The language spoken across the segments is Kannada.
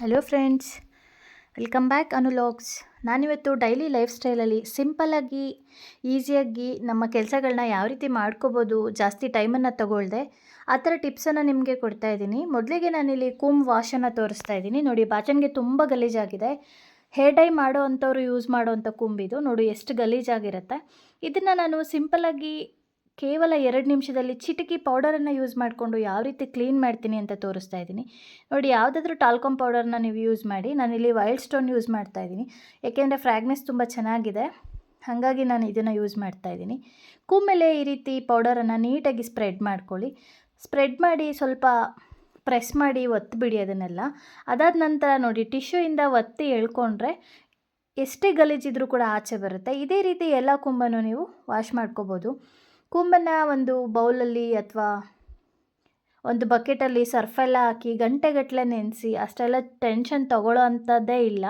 ಹಲೋ ಫ್ರೆಂಡ್ಸ್ ವೆಲ್ಕಮ್ ಬ್ಯಾಕ್ ಅನುಲಾಗ್ಸ್ ನಾನಿವತ್ತು ಡೈಲಿ ಲೈಫ್ ಸ್ಟೈಲಲ್ಲಿ ಸಿಂಪಲ್ಲಾಗಿ ಈಸಿಯಾಗಿ ನಮ್ಮ ಕೆಲಸಗಳನ್ನ ಯಾವ ರೀತಿ ಮಾಡ್ಕೋಬೋದು, ಜಾಸ್ತಿ ಟೈಮನ್ನು ತಗೊಳ್ದೆ, ಆ ಥರ ಟಿಪ್ಸನ್ನು ನಿಮಗೆ ಕೊಡ್ತಾ ಇದ್ದೀನಿ. ಮೊದಲಿಗೆ ನಾನಿಲ್ಲಿ ಕೂಮ್ ವಾಶನ್ನು ತೋರಿಸ್ತಾ ಇದ್ದೀನಿ. ನೋಡಿ ಬಾಚನ್ಗೆ ತುಂಬ ಗಲೀಜಾಗಿದೆ. ಹೇರ್ ಡೈ ಮಾಡೋ ಅಂಥವ್ರು ಯೂಸ್ ಮಾಡೋ ಅಂಥ ಕೂಂಬಿದು ನೋಡಿ, ಎಷ್ಟು ಗಲೀಜಾಗಿರುತ್ತೆ. ಇದನ್ನು ನಾನು ಸಿಂಪಲ್ಲಾಗಿ ಕೇವಲ ಎರಡು ನಿಮಿಷದಲ್ಲಿ ಚಿಟಿಕಿ ಪೌಡರನ್ನು ಯೂಸ್ ಮಾಡಿಕೊಂಡು ಯಾವ ರೀತಿ ಕ್ಲೀನ್ ಮಾಡ್ತೀನಿ ಅಂತ ತೋರಿಸ್ತಾ ಇದ್ದೀನಿ. ನೋಡಿ, ಯಾವುದಾದ್ರೂ ಟಾಲ್ಕಮ್ ಪೌಡರ್ನ ನೀವು ಯೂಸ್ ಮಾಡಿ ನಾನಿಲ್ಲಿ ವೈಲ್ಡ್ ಸ್ಟೋನ್ ಯೂಸ್ ಮಾಡ್ತಾ ಇದ್ದೀನಿ. ಏಕೆಂದರೆ ಫ್ರ್ಯಾಗ್ನೆಸ್ ತುಂಬ ಚೆನ್ನಾಗಿದೆ. ಹಾಗಾಗಿ ನಾನು ಇದನ್ನು ಯೂಸ್ ಮಾಡ್ತಾ ಇದ್ದೀನಿ. ಕೂಮೇಲೆ ಈ ರೀತಿ ಪೌಡರನ್ನು ನೀಟಾಗಿ ಸ್ಪ್ರೆಡ್ ಮಾಡ್ಕೊಳ್ಳಿ. ಸ್ಪ್ರೆಡ್ ಮಾಡಿ ಸ್ವಲ್ಪ ಪ್ರೆಸ್ ಮಾಡಿ ಒತ್ತಿಬಿಡಿ ಅದನ್ನೆಲ್ಲ. ಅದಾದ ನಂತರ ನೋಡಿ ಟಿಶ್ಯೂಯಿಂದ ಒತ್ತಿ ಎಳ್ಕೊಂಡ್ರೆ ಎಷ್ಟೇ ಗಲೀಜಿದ್ರೂ ಕೂಡ ಆಚೆ ಬರುತ್ತೆ. ಇದೇ ರೀತಿ ಎಲ್ಲ ಕುಂಬನ್ನು ನೀವು ವಾಶ್ ಮಾಡ್ಕೋಬೋದು. ಕೂಂಬನ್ನು ಒಂದು ಬೌಲಲ್ಲಿ ಅಥವಾ ಒಂದು ಬಕೆಟಲ್ಲಿ ಸರ್ಫೆಲ್ಲ ಹಾಕಿ ಗಂಟೆಗಟ್ಟಲೆ ನೆನೆಸಿ ಅಷ್ಟೆಲ್ಲ ಟೆನ್ಷನ್ ತಗೊಳ್ಳೋ ಅಂಥದ್ದೇ ಇಲ್ಲ.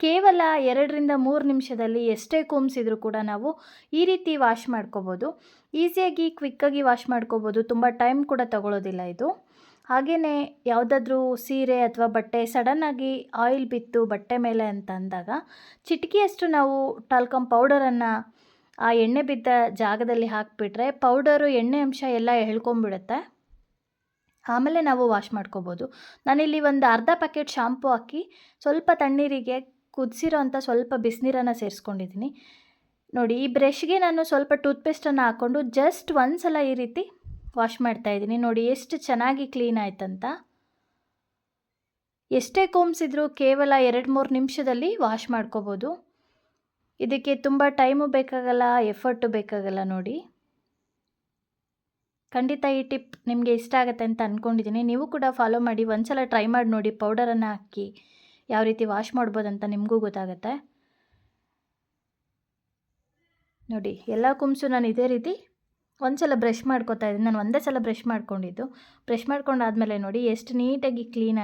ಕೇವಲ ಎರಡರಿಂದ ಮೂರು ನಿಮಿಷದಲ್ಲಿ ಎಷ್ಟೇ ಕೂಮ್ಸಿದ್ರೂ ಕೂಡ ನಾವು ಈ ರೀತಿ ವಾಶ್ ಮಾಡ್ಕೋಬೋದು. ಈಸಿಯಾಗಿ ಕ್ವಿಕ್ಕಾಗಿ ವಾಶ್ ಮಾಡ್ಕೋಬೋದು. ತುಂಬ ಟೈಮ್ ಕೂಡ ತಗೊಳ್ಳೋದಿಲ್ಲ ಇದು. ಹಾಗೆಯೇ ಯಾವುದಾದ್ರೂ ಸೀರೆ ಅಥವಾ ಬಟ್ಟೆ ಸಡನ್ನಾಗಿ ಆಯಿಲ್ ಬಿತ್ತು ಬಟ್ಟೆ ಮೇಲೆ ಅಂತ ಅಂದಾಗ ಚಿಟಿಕೆಯಷ್ಟು ನಾವು ಟಾಲ್ಕಮ್ ಪೌಡರನ್ನು ಆ ಎಣ್ಣೆ ಬಿದ್ದ ಜಾಗದಲ್ಲಿ ಹಾಕಿಬಿಟ್ರೆ ಪೌಡರು, ಎಣ್ಣೆ ಅಂಶ ಎಲ್ಲ ಎಳ್ಕೊಂಬಿಡುತ್ತೆ ಆಮೇಲೆ ನಾವು ವಾಶ್ ಮಾಡ್ಕೋಬೋದು. ನಾನಿಲ್ಲಿ ಒಂದು ಅರ್ಧ ಪ್ಯಾಕೆಟ್ ಶಾಂಪು ಹಾಕಿ ಸ್ವಲ್ಪ ತಣ್ಣೀರಿಗೆ ಕುದಿಸಿರೋ ಅಂಥ ಸ್ವಲ್ಪ ಬಿಸಿನೀರನ್ನು ಸೇರಿಸ್ಕೊಂಡಿದ್ದೀನಿ. ನೋಡಿ, ಈ ಬ್ರಷ್ಗೆ ನಾನು ಸ್ವಲ್ಪ ಟೂತ್ಪೇಸ್ಟನ್ನು ಹಾಕ್ಕೊಂಡು ಜಸ್ಟ್ ಒಂದು ಸಲ ಈ ರೀತಿ ವಾಶ್ ಮಾಡ್ತಾ ಇದ್ದೀನಿ. ನೋಡಿ, ಎಷ್ಟು ಚೆನ್ನಾಗಿ ಕ್ಲೀನ್ ಆಯ್ತಂತ. ಎಷ್ಟೇ ಕೋಮ್ಸಿದ್ರೂ ಕೇವಲ ಎರಡು ಮೂರು ನಿಮಿಷದಲ್ಲಿ ವಾಶ್ ಮಾಡ್ಕೋಬೋದು. ಇದಕ್ಕೆ ತುಂಬ ಟೈಮು ಬೇಕಾಗಲ್ಲ, ಎಫರ್ಟು ಬೇಕಾಗಲ್ಲ ನೋಡಿ. ಖಂಡಿತ ಈ ಟಿಪ್ ನಿಮಗೆ ಇಷ್ಟ ಆಗುತ್ತೆ ಅಂತ ಅಂದ್ಕೊಂಡಿದ್ದೀನಿ ನೀವು ಕೂಡ ಫಾಲೋ ಮಾಡಿ, ಒಂದ್ಸಲ ಟ್ರೈ ಮಾಡಿ ನೋಡಿ ಪೌಡರನ್ನು ಹಾಕಿ ಯಾವ ರೀತಿ ವಾಶ್ ಮಾಡ್ಬೋದಂತ ನಿಮಗೂ ಗೊತ್ತಾಗುತ್ತೆ. ನೋಡಿ, ಎಲ್ಲ ಕುಮ್ಸು ನಾನು ಇದೇ ರೀತಿ ಒಂದು ಸಲ ಬ್ರಷ್ ಮಾಡ್ಕೋತಾ ಇದ್ದೀನಿ. ನಾನು ಒಂದೇ ಸಲ ಬ್ರಷ್ ಮಾಡ್ಕೊಂಡಿದ್ದು. ಬ್ರಷ್ ಮಾಡ್ಕೊಂಡಾದಮೇಲೆ ನೋಡಿ, ಎಷ್ಟು ನೀಟಾಗಿ ಕ್ಲೀನ್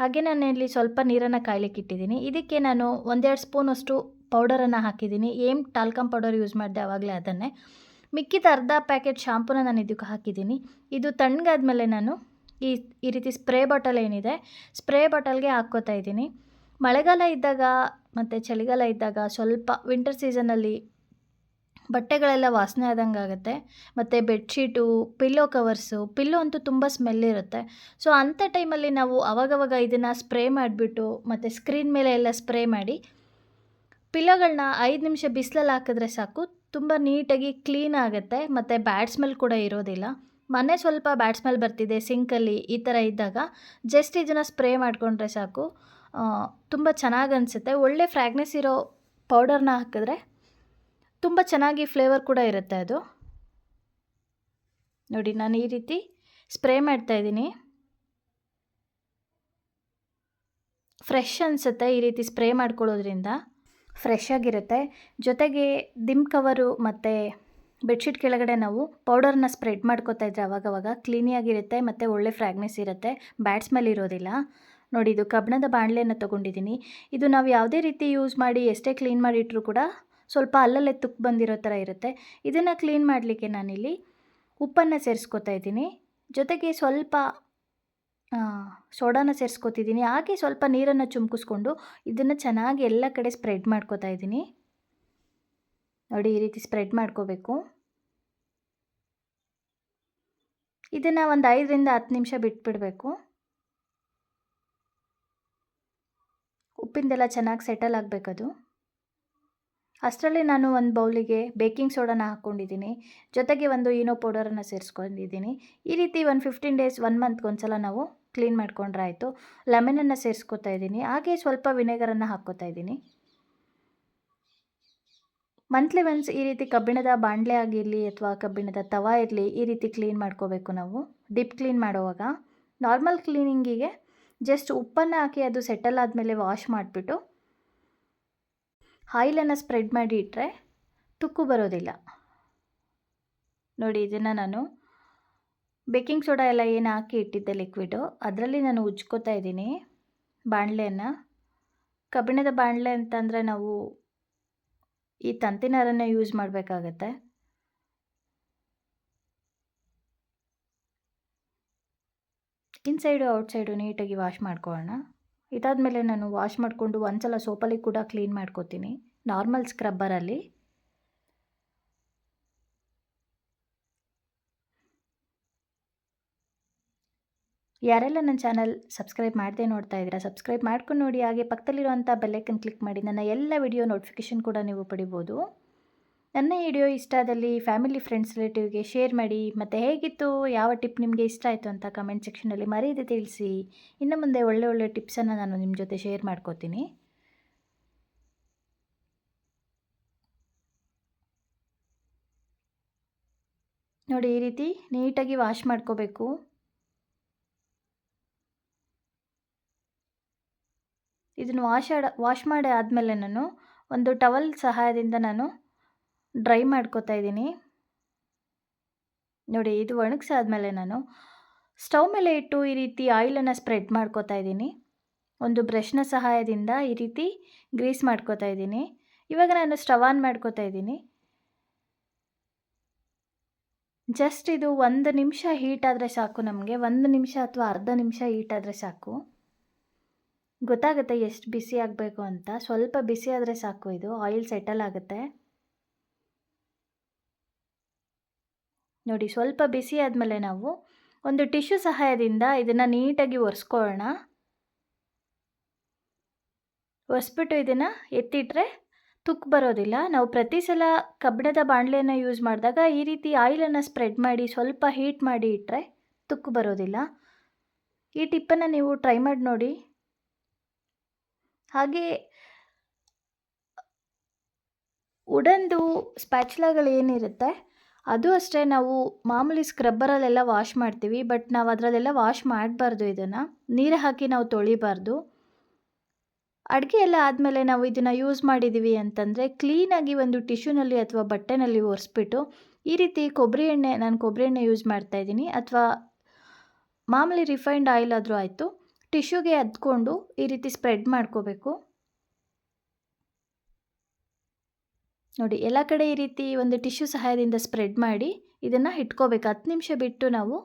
ಹಾಗೆ ನಾನು ಇಲ್ಲಿ ಸ್ವಲ್ಪ ನೀರನ್ನು ಕಾಯ್ಲಿಕ್ಕೆ ಇಟ್ಟಿದ್ದೀನಿ. ಇದಕ್ಕೆ ನಾನು ಒಂದೆರಡು ಸ್ಪೂನಷ್ಟು ಪೌಡರನ್ನು ಹಾಕಿದ್ದೀನಿ. ಏಮ್ ಟಾಲ್ಕಮ್ ಪೌಡರ್ ಯೂಸ್ ಮಾಡಿದೆ ಆವಾಗಲೇ ಅದನ್ನೇ. ಮಿಕ್ಕಿದ ಅರ್ಧ ಪ್ಯಾಕೆಟ್ ಶಾಂಪೂನ ನಾನು ಇದಕ್ಕೆ ಹಾಕಿದ್ದೀನಿ. ಇದು ತಣ್ಣಗಾದ್ಮೇಲೆ ನಾನು ಈ ಈ ರೀತಿ ಸ್ಪ್ರೇ ಬಾಟಲ್ ಏನಿದೆ, ಸ್ಪ್ರೇ ಬಾಟಲ್ಗೆ ಹಾಕ್ಕೋತಾ ಇದ್ದೀನಿ. ಮಳೆಗಾಲ ಇದ್ದಾಗ ಮತ್ತು ಚಳಿಗಾಲ ಇದ್ದಾಗ ಸ್ವಲ್ಪ ವಿಂಟರ್ ಸೀಸನಲ್ಲಿ ಬಟ್ಟೆಗಳೆಲ್ಲ ವಾಸನೆ ಆದಂಗೆ ಆಗುತ್ತೆ. ಮತ್ತು ಬೆಡ್ಶೀಟು, ಪಿಲ್ಲೋ ಕವರ್ಸು, ಪಿಲ್ಲೋ ಅಂತೂ ತುಂಬ ಸ್ಮೆಲ್ ಇರುತ್ತೆ. ಸೊ, ಅಂಥ ಟೈಮಲ್ಲಿ ನಾವು ಅವಾಗವಾಗ ಇದನ್ನು ಸ್ಪ್ರೇ ಮಾಡಿಬಿಟ್ಟು, ಮತ್ತು ಸ್ಕ್ರೀನ್ ಮೇಲೆ ಎಲ್ಲ ಸ್ಪ್ರೇ ಮಾಡಿ ಪಿಲ್ಲೋಗಳನ್ನ ಐದು ನಿಮಿಷ ಬಿಸಿಲಲ್ಲಿ ಹಾಕಿದ್ರೆ ಸಾಕು. ತುಂಬ ನೀಟಾಗಿ ಕ್ಲೀನ್ ಆಗುತ್ತೆ. ಮತ್ತು ಬ್ಯಾಡ್ ಸ್ಮೆಲ್ ಕೂಡ ಇರೋದಿಲ್ಲ. ಮನೆ ಸ್ವಲ್ಪ ಬ್ಯಾಡ್ ಸ್ಮೆಲ್ ಬರ್ತಿದೆ ಸಿಂಕಲ್ಲಿ ಈ ಥರ ಇದ್ದಾಗ. ಜಸ್ಟ್ ಇದನ್ನು ಸ್ಪ್ರೇ ಮಾಡಿಕೊಂಡ್ರೆ ಸಾಕು. ತುಂಬ ಚೆನ್ನಾಗಿ ಅನಿಸುತ್ತೆ. ಒಳ್ಳೆ ಫ್ರ್ಯಾಗ್ನೆಸ್ ಇರೋ ಪೌಡರ್ನ ಹಾಕಿದ್ರೆ ತುಂಬ ಚೆನ್ನಾಗಿ ಫ್ಲೇವರ್ ಕೂಡ ಇರುತ್ತೆ ಅದು. ನೋಡಿ, ನಾನು ಈ ರೀತಿ ಸ್ಪ್ರೇ ಮಾಡ್ತಾಯಿದ್ದೀನಿ ಫ್ರೆಶ್ ಅನಿಸುತ್ತೆ ಈ ರೀತಿ ಸ್ಪ್ರೇ ಮಾಡ್ಕೊಳ್ಳೋದ್ರಿಂದ. ಫ್ರೆಶ್ ಆಗಿರುತ್ತೆ. ಜೊತೆಗೆ ದಿಮ್ ಕವರು ಮತ್ತು ಬೆಡ್ಶೀಟ್ ಕೆಳಗಡೆ ನಾವು ಪೌಡರ್ನ ಸ್ಪ್ರೆಡ್ ಮಾಡ್ಕೋತಾ ಇದ್ರೆ ಅವಾಗವಾಗ ಕ್ಲೀನಿಯಾಗಿರುತ್ತೆ ಮತ್ತು ಒಳ್ಳೆ ಫ್ರ್ಯಾಗ್ನೆಸ್ ಇರುತ್ತೆ. ಬ್ಯಾಟ್ ಸ್ಮೆಲ್ ಇರೋದಿಲ್ಲ. ನೋಡಿ, ಇದು ಕಬ್ಬಣದ ಬಾಣಲೆಯನ್ನು ತೊಗೊಂಡಿದ್ದೀನಿ. ಇದು ನಾವು ಯಾವುದೇ ರೀತಿ ಯೂಸ್ ಮಾಡಿ ಎಷ್ಟೇ ಕ್ಲೀನ್ ಮಾಡಿಟ್ರೂ ಕೂಡ ಸ್ವಲ್ಪ ಅಲ್ಲಲ್ಲೇ ತುಕ್ಕು ಬಂದಿರೋ ಥರ ಇರುತ್ತೆ. ಇದನ್ನು ಕ್ಲೀನ್ ಮಾಡಲಿಕ್ಕೆ ನಾನಿಲ್ಲಿ ಉಪ್ಪನ್ನು ಸೇರಿಸ್ಕೊತಾ ಇದ್ದೀನಿ. ಜೊತೆಗೆ ಸ್ವಲ್ಪ ಸೋಡಾನ ಸೇರಿಸ್ಕೊತಿದ್ದೀನಿ. ಹಾಗೆ ಸ್ವಲ್ಪ ನೀರನ್ನು ಚುಮ್ಕಿಸ್ಕೊಂಡು ಇದನ್ನು ಚೆನ್ನಾಗಿ ಎಲ್ಲ ಕಡೆ ಸ್ಪ್ರೆಡ್ ಮಾಡ್ಕೋತಾ ಇದ್ದೀನಿ. ನೋಡಿ, ಈ ರೀತಿ ಸ್ಪ್ರೆಡ್ ಮಾಡ್ಕೋಬೇಕು. ಇದನ್ನು ಒಂದು ಐದರಿಂದ ಹತ್ತು ನಿಮಿಷ ಬಿಟ್ಬಿಡಬೇಕು. ಉಪ್ಪಿಂದೆಲ್ಲ ಚೆನ್ನಾಗಿ ಸೆಟಲ್ ಆಗಬೇಕದು. ಅಷ್ಟರಲ್ಲಿ ನಾನು ಒಂದು ಬೌಲಿಗೆ ಬೇಕಿಂಗ್ ಸೋಡಾನ ಹಾಕ್ಕೊಂಡಿದ್ದೀನಿ. ಜೊತೆಗೆ ಒಂದು ಈನೋ ಪೌಡರನ್ನು ಸೇರಿಸ್ಕೊಂಡಿದ್ದೀನಿ. ಈ ರೀತಿ ಒಂದು ಫಿಫ್ಟೀನ್ ಡೇಸ್ ಒನ್ ಮಂತ್ಗೆ ಒಂದು ಸಲ ನಾವು ಕ್ಲೀನ್ ಮಾಡ್ಕೊಂಡ್ರೆ ಆಯಿತು. ಲೆಮನನ್ನು ಸೇರಿಸ್ಕೊತಾ ಇದ್ದೀನಿ. ಹಾಗೆ ಸ್ವಲ್ಪ ವಿನೆಗರನ್ನು ಹಾಕ್ಕೋತಾ ಇದ್ದೀನಿ. ಮಂತ್ಲಿ ಒನ್ಸ್ ಈ ರೀತಿ ಕಬ್ಬಿಣದ ಬಾಣಲೆ ಆಗಿರಲಿ ಅಥವಾ ಕಬ್ಬಿಣದ ತವಾ ಇರಲಿ ಈ ರೀತಿ ಕ್ಲೀನ್ ಮಾಡ್ಕೋಬೇಕು ನಾವು. ಡಿಪ್ ಕ್ಲೀನ್ ಮಾಡುವಾಗ. ನಾರ್ಮಲ್ ಕ್ಲೀನಿಂಗಿಗೆ ಜಸ್ಟ್ ಉಪ್ಪನ್ನು ಹಾಕಿ ಅದು ಸೆಟಲ್ ಆದಮೇಲೆ ವಾಶ್ ಮಾಡಿಬಿಟ್ಟು ಆಯಿಲನ್ನು ಸ್ಪ್ರೆಡ್ ಮಾಡಿ ಇಟ್ಟರೆ ತುಕ್ಕು ಬರೋದಿಲ್ಲ. ನೋಡಿ, ಇದನ್ನು ನಾನು ಬೇಕಿಂಗ್ ಸೋಡಾ ಎಲ್ಲ ಏನು ಹಾಕಿ ಇಟ್ಟಿದ್ದೆ ಲಿಕ್ವಿಡು, ಅದರಲ್ಲಿ ನಾನು ಉಜ್ಕೋತಾ ಇದ್ದೀನಿ ಬಾಣಲೆಯನ್ನು. ಕಬ್ಬಿಣದ ಬಾಣಲೆ ಅಂತಂದರೆ ನಾವು ಈ ತಂತಿನಾರನ್ನು ಯೂಸ್ ಮಾಡಬೇಕಾಗತ್ತೆ. ಇನ್ಸೈಡು ಔಟ್ಸೈಡು ನೀಟಾಗಿ ವಾಶ್ ಮಾಡ್ಕೊಳ್ಳೋಣ. ಇದಾದಮೇಲೆ ನಾನು ವಾಶ್ ಮಾಡಿಕೊಂಡು ಒಂದ್ಸಲ ಸೋಪಲ್ಲಿ ಕೂಡ ಕ್ಲೀನ್ ಮಾಡ್ಕೋತೀನಿ. ನಾರ್ಮಲ್ ಸ್ಕ್ರಬ್ಬರಲ್ಲಿ. ಯಾರೆಲ್ಲ ನನ್ನ ಚಾನಲ್ ಸಬ್ಸ್ಕ್ರೈಬ್ ಮಾಡದೆ ನೋಡ್ತಾ ಇದ್ದೀರಾ, ಸಬ್ಸ್ಕ್ರೈಬ್ ಮಾಡ್ಕೊಂಡು ನೋಡಿ. ಹಾಗೆ ಪಕ್ಕದಲ್ಲಿರುವಂಥ ಬೆಲ್ಲೈಕನ್ ಕ್ಲಿಕ್ ಮಾಡಿ. ನನ್ನ ಎಲ್ಲ ವಿಡಿಯೋ ನೋಟಿಫಿಕೇಷನ್ ಕೂಡ ನೀವು ಪಡಿಬೋದು. ನನ್ನ ವಿಡಿಯೋ ಇಷ್ಟ ಆದಲ್ಲಿ ಫ್ಯಾಮಿಲಿ ಫ್ರೆಂಡ್ಸ್ ರಿಲೇಟಿವ್ಗೆ ಶೇರ್ ಮಾಡಿ ಮತ್ತು ಹೇಗಿತ್ತು, ಯಾವ ಟಿಪ್ ನಿಮಗೆ ಇಷ್ಟ ಆಯಿತು ಅಂತ ಕಮೆಂಟ್ ಸೆಕ್ಷನಲ್ಲಿ ಮರೀದೆ ತಿಳಿಸಿ. ಇನ್ನು ಮುಂದೆ ಒಳ್ಳೆ ಒಳ್ಳೆ ಟಿಪ್ಸನ್ನು ನಾನು ನಿಮ್ಮ ಜೊತೆ ಶೇರ್ ಮಾಡ್ಕೋತೀನಿ. ನೋಡಿ, ಈ ರೀತಿ ನೀಟಾಗಿ ವಾಶ್ ಮಾಡ್ಕೋಬೇಕು. ಇದನ್ನು ವಾಶ್ ವಾಶ್ ಮಾಡಿ ಆದಮೇಲೆ ನಾನು ಒಂದು ಟವಲ್ ಸಹಾಯದಿಂದ ನಾನು ಡ್ರೈ ಮಾಡ್ಕೋತಾ ಇದ್ದೀನಿ. ನೋಡಿ, ಇದು ಒಣಗಿಸಾದ್ಮೇಲೆ ನಾನು ಸ್ಟವ್ ಮೇಲೆ ಇಟ್ಟು ಈ ರೀತಿ ಆಯಿಲನ್ನು ಸ್ಪ್ರೆಡ್ ಮಾಡ್ಕೋತಾ ಇದ್ದೀನಿ. ಒಂದು ಬ್ರಷ್ನ ಸಹಾಯದಿಂದ ಈ ರೀತಿ ಗ್ರೀಸ್ ಮಾಡ್ಕೋತಾ ಇದ್ದೀನಿ. ಇವಾಗ ನಾನು ಸ್ಟವ್ ಆನ್ ಮಾಡ್ಕೋತಾ ಇದ್ದೀನಿ. ಜಸ್ಟ್ ಇದು ಒಂದು ನಿಮಿಷ ಹೀಟ್ ಆದರೆ ಸಾಕು ನಮಗೆ. ಒಂದು ನಿಮಿಷ ಅಥವಾ ಅರ್ಧ ನಿಮಿಷ ಹೀಟ್ ಆದರೆ ಸಾಕು. ಗೊತ್ತಾಗುತ್ತೆ ಎಷ್ಟು ಬಿಸಿ ಆಗಬೇಕು ಅಂತ. ಸ್ವಲ್ಪ ಬಿಸಿ ಆದರೆ ಸಾಕು ಇದು. ಆಯಿಲ್ ಸೆಟಲ್ ಆಗುತ್ತೆ. ನೋಡಿ ಸ್ವಲ್ಪ ಬಿಸಿ ಆದಮೇಲೆ ನಾವು ಒಂದು ಟಿಶ್ಯೂ ಸಹಾಯದಿಂದ ಇದನ್ನು ನೀಟಾಗಿ ಒರೆಸ್ಕೊಳ್ಳೋಣ. ಒರೆಸ್ಬಿಟ್ಟು ಇದನ್ನು ಎತ್ತಿಟ್ರೆ ತುಕ್ಕು ಬರೋದಿಲ್ಲ. ನಾವು ಪ್ರತಿ ಸಲ ಕಬ್ಬಿಣದ ಬಾಣಲೆಯನ್ನು ಯೂಸ್ ಮಾಡಿದಾಗ ಈ ರೀತಿ ಆಯಿಲನ್ನು ಸ್ಪ್ರೆಡ್ ಮಾಡಿ ಸ್ವಲ್ಪ ಹೀಟ್ ಮಾಡಿ ಇಟ್ಟರೆ ತುಕ್ಕು ಬರೋದಿಲ್ಲ. ಈ ಟಿಪ್ಪನ್ನು ನೀವು ಟ್ರೈ ಮಾಡಿ ನೋಡಿ. ಹಾಗೆ ಉಡನ್ದು ಸ್ಪ್ಯಾಚ್ಲಾಗಳೇನಿರುತ್ತೆ ಅದು ಅಷ್ಟೇ, ನಾವು ಮಾಮೂಲಿ ಸ್ಕ್ರಬ್ಬರಲ್ಲೆಲ್ಲ ವಾಶ್ ಮಾಡ್ತೀವಿ ಬಟ್ ನಾವು ಅದರಲ್ಲೆಲ್ಲ ವಾಶ್ ಮಾಡಬಾರ್ದು ಇದನ್ನು. ನೀರು ಹಾಕಿ ನಾವು ತೊಳಿಬಾರ್ದು. ಅಡುಗೆ ಎಲ್ಲ ಆದಮೇಲೆ ನಾವು ಇದನ್ನು ಯೂಸ್ ಮಾಡಿದ್ದೀವಿ ಅಂತಂದರೆ ಕ್ಲೀನಾಗಿ ಒಂದು ಟಿಶ್ಯೂನಲ್ಲಿ ಅಥವಾ ಬಟ್ಟೆನಲ್ಲಿ ಒರೆಸ್ಬಿಟ್ಟು, ಈ ರೀತಿ ಕೊಬ್ಬರಿ ಎಣ್ಣೆ, ನಾನು ಕೊಬ್ಬರಿ ಎಣ್ಣೆ ಯೂಸ್ ಮಾಡ್ತಾ ಇದ್ದೀನಿ. ಅಥವಾ ಮಾಮೂಲಿ ರಿಫೈನ್ಡ್ ಆಯಿಲ್ ಆದರೂ ಆಯಿತು ಟಿಶ್ಯೂಗೆ ಅದ್ಕೊಂಡು ಈ ರೀತಿ ಸ್ಪ್ರೆಡ್ ಮಾಡ್ಕೋಬೇಕು. ನೋಡಿ, ಎಲ್ಲ ಕಡೆ ಈ ರೀತಿ ಒಂದು ಟಿಶ್ಯೂ ಸಹಾಯದಿಂದ ಸ್ಪ್ರೆಡ್ ಮಾಡಿ ಇದನ್ನು ಇಟ್ಕೋಬೇಕು. ಹತ್ತು ನಿಮಿಷ ಬಿಟ್ಟು ನಾವು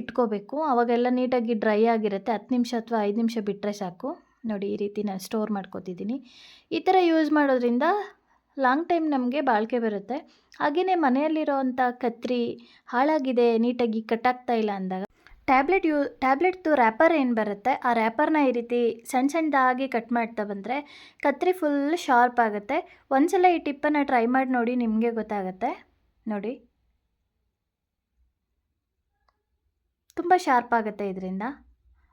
ಇಟ್ಕೋಬೇಕು. ಅವಾಗೆಲ್ಲ ನೀಟಾಗಿ ಡ್ರೈ ಆಗಿರುತ್ತೆ. ಹತ್ತು ನಿಮಿಷ ಅಥವಾ ಐದು ನಿಮಿಷ ಬಿಟ್ಟರೆ ಸಾಕು. ನೋಡಿ, ಈ ರೀತಿ ನಾನು ಸ್ಟೋರ್ ಮಾಡ್ಕೋತಿದ್ದೀನಿ. ಈ ಥರ ಯೂಸ್ ಮಾಡೋದ್ರಿಂದ ಲಾಂಗ್ ಟೈಮ್ ನಮಗೆ ಬಾಳಿಕೆ ಬರುತ್ತೆ. ಹಾಗೆಯೇ ಮನೆಯಲ್ಲಿರೋವಂಥ ಕತ್ರಿ ಹಾಳಾಗಿದೆ, ನೀಟಾಗಿ ಕಟ್ಟಾಗ್ತಾ ಇಲ್ಲ ಅಂದಾಗ ಟ್ಯಾಬ್ಲೆಟ್ ಯೂ, ಟ್ಯಾಬ್ಲೆಟ್ದು ರ್ಯಾಪರ್ ಏನು ಬರುತ್ತೆ? ಆ ರ್ಯಾಪರ್ನ ಈ ರೀತಿ ಸಣ್ಣ ಸಣ್ಣದಾಗಿ ಕಟ್ ಮಾಡ್ತಾ ಬಂದರೆ ಕತ್ರಿ ಫುಲ್ ಶಾರ್ಪ್ ಆಗುತ್ತೆ. ಒಂದ್ಸಲ ಈ ಟಿಪ್ಪನ್ನು ಟ್ರೈ ಮಾಡಿ ನೋಡಿ ನಿಮಗೆ ಗೊತ್ತಾಗುತ್ತೆ. ನೋಡಿ. ತುಂಬ ಶಾರ್ಪ್ ಆಗುತ್ತೆ ಇದರಿಂದ.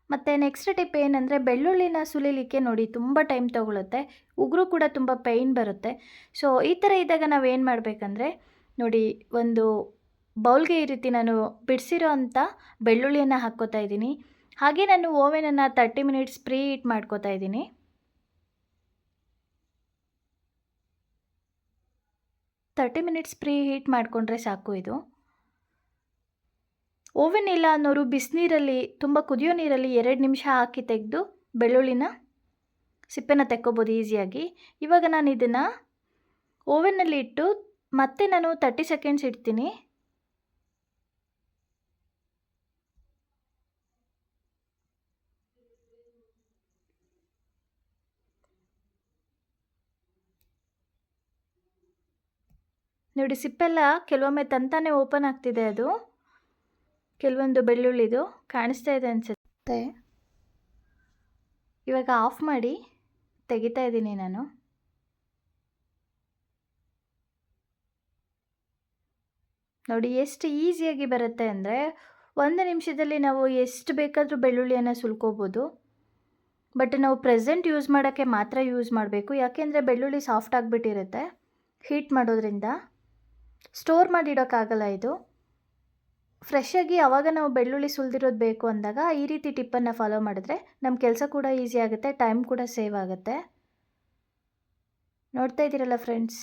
ಮತ್ತು ನೆಕ್ಸ್ಟ್ ಟಿಪ್ ಏನಂದರೆ ಬೆಳ್ಳುಳ್ಳಿನ ಸುಲಿಲಿಕ್ಕೆ ನೋಡಿ ತುಂಬ ಟೈಮ್ ತೊಗೊಳುತ್ತೆ. ಉಗುರು ಕೂಡ ತುಂಬ ಪೈನ್ ಬರುತ್ತೆ. ಸೊ, ಈ ಥರ ಇದ್ದಾಗ ನಾವು ಏನು ಮಾಡಬೇಕಂದ್ರೆ ನೋಡಿ ಒಂದು ಬೌಲ್ಗೆ ಈ ರೀತಿ ನಾನು ಬಿಡಿಸಿರೋ ಅಂಥ ಬೆಳ್ಳುಳ್ಳಿಯನ್ನು ಹಾಕ್ಕೋತಾ ಇದ್ದೀನಿ. ಹಾಗೆ ನಾನು ಓವೆನನ್ನು ತರ್ಟಿ ಮಿನಿಟ್ಸ್ ಪ್ರೀ ಹೀಟ್ ಮಾಡ್ಕೋತಾ ಇದ್ದೀನಿ. ತರ್ಟಿ ಮಿನಿಟ್ಸ್ ಪ್ರೀ ಹೀಟ್ ಮಾಡಿಕೊಂಡ್ರೆ ಸಾಕು ಇದು. ಓವೆನ್ ಇಲ್ಲ ಅನ್ನೋರು ಬಿಸಿನೀರಲ್ಲಿ, ತುಂಬ ಕುದಿಯೋ ನೀರಲ್ಲಿ ಎರಡು ನಿಮಿಷ ಹಾಕಿ ತೆಗೆದು ಬೆಳ್ಳುಳ್ಳಿನ ಸಿಪ್ಪೆನ ತೆಕ್ಕೋಬೋದು ಈಸಿಯಾಗಿ. ಇವಾಗ ನಾನು ಇದನ್ನು ಓವೆನ್ನಲ್ಲಿ ಇಟ್ಟು ಮತ್ತೆ ನಾನು ತರ್ಟಿ ಸೆಕೆಂಡ್ಸ್ ಇಡ್ತೀನಿ. ನೋಡಿ, ಸಿಪ್ಪೆಲ್ಲ ಕೆಲವೊಮ್ಮೆ ತಂತಾನೆ ಓಪನ್ ಆಗ್ತಿದೆ ಅದು. ಕೆಲವೊಂದು ಬೆಳ್ಳುಳ್ಳಿದು ಕಾಣಿಸ್ತಾ ಇದೆ ಅನಿಸುತ್ತೆ. ಇವಾಗ ಆಫ್ ಮಾಡಿ ತೆಗಿತಾ ಇದ್ದೀನಿ ನಾನು. ನೋಡಿ, ಎಷ್ಟು ಈಸಿಯಾಗಿ ಬರುತ್ತೆ ಅಂದರೆ ಒಂದು ನಿಮಿಷದಲ್ಲಿ ನಾವು ಎಷ್ಟು ಬೇಕಾದರೂ ಬೆಳ್ಳುಳ್ಳಿಯನ್ನು ಸುಲ್ಕೋಬೋದು. ಬಟ್ ನಾವು ಪ್ರೆಸೆಂಟ್ ಯೂಸ್ ಮಾಡೋಕ್ಕೆ ಮಾತ್ರ ಯೂಸ್ ಮಾಡಬೇಕು. ಯಾಕೆಂದರೆ ಬೆಳ್ಳುಳ್ಳಿ ಸಾಫ್ಟ್ ಆಗಿಬಿಟ್ಟಿರುತ್ತೆ ಹೀಟ್ ಮಾಡೋದ್ರಿಂದ. ಸ್ಟೋರ್ ಮಾಡಿಡೋಕ್ಕಾಗಲ್ಲ ಇದು. ಫ್ರೆಶ್ಶಾಗಿ ಆವಾಗ ನಾವು ಬೆಳ್ಳುಳ್ಳಿ ಸುಲಿದಿರೋದು ಬೇಕು ಅಂದಾಗ ಈ ರೀತಿ ಟಿಪ್ಪನ್ನು ಫಾಲೋ ಮಾಡಿದ್ರೆ ನಮ್ಮ ಕೆಲಸ ಕೂಡ ಈಸಿ ಆಗುತ್ತೆ ಟೈಮ್ ಕೂಡ ಸೇವ್ ಆಗುತ್ತೆ. ನೋಡ್ತಾ ಇದ್ದೀರಲ್ಲ ಫ್ರೆಂಡ್ಸ್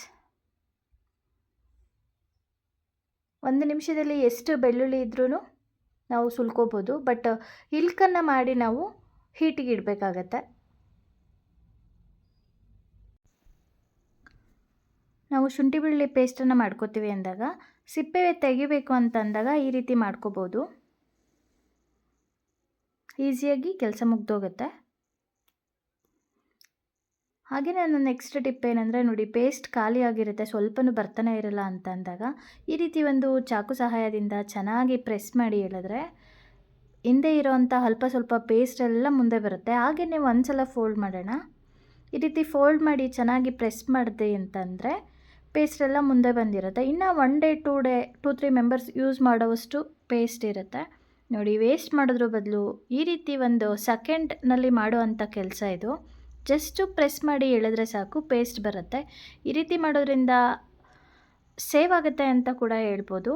ಒಂದು ನಿಮಿಷದಲ್ಲಿ ಎಷ್ಟು ಬೆಳ್ಳುಳ್ಳಿ ಇದ್ರೂ ನಾವು ಸುಲ್ಕೋಬೋದು ಬಟ್ ಇಲ್ಕನ್ನು ಮಾಡಿ ನಾವು ಹೀಟಿಗೆ ಇಡಬೇಕಾಗತ್ತೆ. ನಾವು ಶುಂಠಿ ಬೆಳ್ಳುಳ್ಳಿ ಪೇಸ್ಟನ್ನು ಮಾಡ್ಕೋತೀವಿ ಅಂದಾಗ ಸಿಪ್ಪೆ ತೆಗಿಬೇಕು ಅಂತಂದಾಗ ಈ ರೀತಿ ಮಾಡ್ಕೋಬೋದು. ಈಸಿಯಾಗಿ ಕೆಲಸ ಮುಗ್ದೋಗುತ್ತೆ. ಹಾಗೆ ನನ್ನ ನೆಕ್ಸ್ಟ್ ಟಿಪ್ ಏನಂದರೆ, ನೋಡಿ ಪೇಸ್ಟ್ ಖಾಲಿ ಆಗಿರುತ್ತೆ, ಸ್ವಲ್ಪನೂ ಬರ್ತಾನೆ ಇರಲ್ಲ ಅಂತ ಅಂದಾಗ ಈ ರೀತಿ ಒಂದು ಚಾಕು ಸಹಾಯದಿಂದ ಚೆನ್ನಾಗಿ ಪ್ರೆಸ್ ಮಾಡಿ ಹೇಳಿದ್ರೆ, ಹಿಂದೆ ಇರೋವಂಥ ಅಲ್ಪ ಸ್ವಲ್ಪ ಪೇಸ್ಟ್ ಎಲ್ಲ ಮುಂದೆ ಬರುತ್ತೆ. ಹಾಗೆ ನೀವು ಒಂದು ಸಲ ಫೋಲ್ಡ್ ಮಾಡೋಣ. ಈ ರೀತಿ ಫೋಲ್ಡ್ ಮಾಡಿ ಚೆನ್ನಾಗಿ ಪ್ರೆಸ್ ಮಾಡಿದೆ ಅಂತಂದರೆ ಪೇಸ್ಟ್ ಎಲ್ಲ ಮುಂದೆ ಬಂದಿರುತ್ತೆ. ಇನ್ನು one day two day two three members use ಮಾಡೋವಷ್ಟು paste ಇರುತ್ತೆ. ನೋಡಿ ವೇಸ್ಟ್ ಮಾಡೋದ್ರ ಬದಲು ಈ ರೀತಿ ಒಂದು ಸೆಕೆಂಡ್ನಲ್ಲಿ ಮಾಡುವಂಥ ಕೆಲಸ ಇದು. ಜಸ್ಟು ಪ್ರೆಸ್ ಮಾಡಿ ಎಳೆದ್ರೆ ಸಾಕು ಪೇಸ್ಟ್ ಬರುತ್ತೆ. ಈ ರೀತಿ ಮಾಡೋದ್ರಿಂದ ಸೇವ್ ಆಗುತ್ತೆ ಅಂತ ಕೂಡ ಹೇಳ್ಬೋದು.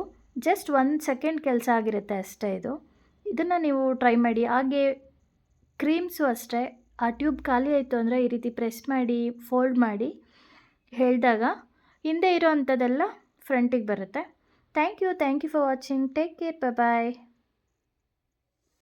ಜಸ್ಟ್ ಒಂದು ಸೆಕೆಂಡ್ ಕೆಲಸ ಆಗಿರುತ್ತೆ ಅಷ್ಟೇ ಇದು. ಇದನ್ನು ನೀವು ಟ್ರೈ ಮಾಡಿ. ಹಾಗೆ ಕ್ರೀಮ್ಸು ಅಷ್ಟೇ. ಆ ಟ್ಯೂಬ್ ಖಾಲಿ ಆಯಿತು ಅಂದರೆ ಈ ರೀತಿ ಪ್ರೆಸ್ ಮಾಡಿ ಫೋಲ್ಡ್ ಮಾಡಿ, ಹೇಳಿದಾಗ ಹಿಂದೆ ಇರೋ ಅಂಥದ್ದೆಲ್ಲ ಫ್ರಂಟಿಗೆ ಬರುತ್ತೆ. Thank you thank you for watching take care bye